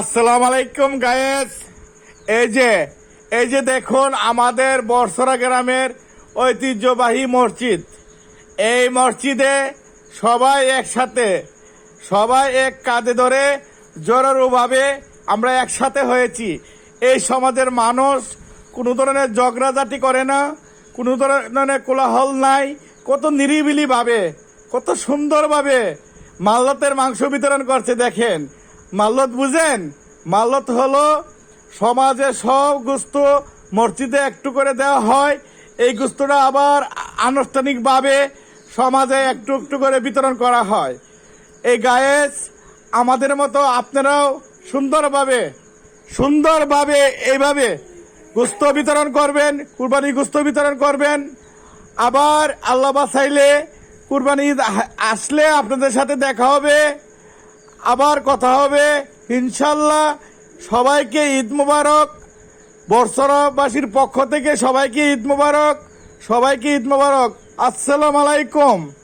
আসসালামু আলাইকুম গায়েস এই যে এই যে দেখুন আমাদের বর্ষরা গ্রামের ঐতিহ্যবাহী মসজিদ। এই মসজিদে সবাই একসাথে, সবাই এক কাঁধে ধরে জোরারুভাবে আমরা একসাথে হয়েছি। এই সমাজের মানুষ কোনো ধরনের ঝগড়াঝাটি করে না, কোনো ধরনের কোলাহল নাই, কত নিরিবিলিভাবে, কত সুন্দরভাবে মাল্লতের মাংস বিতরণ করছে, দেখেন। মাল্লত বুঝেন? মাল্লত হলো সমাজে সব গুস্ত মসজিদে একটু করে দেওয়া হয়। এই গুস্তটা আবার আনুষ্ঠানিকভাবে সমাজে একটু একটু করে বিতরণ করা হয়। এই গায়েস, আমাদের মতো আপনারাও সুন্দরভাবে সুন্দরভাবে এইভাবে গুস্ত বিতরণ করবেন, কুরবানি গুস্ত বিতরণ করবেন। আবার আল্লাহ বাসাইলে কুরবানি আসলে আপনাদের সাথে দেখা হবে। আবার কথা হবে। ইনশাল্লাহ সবাইকে ঈদ মুবারক। বর্ষরাবাসীর পক্ষ থেকে সবাইকে ঈদ মুবারক। সবাইকে ঈদ মুবারক। আসসালাম আলাইকুম।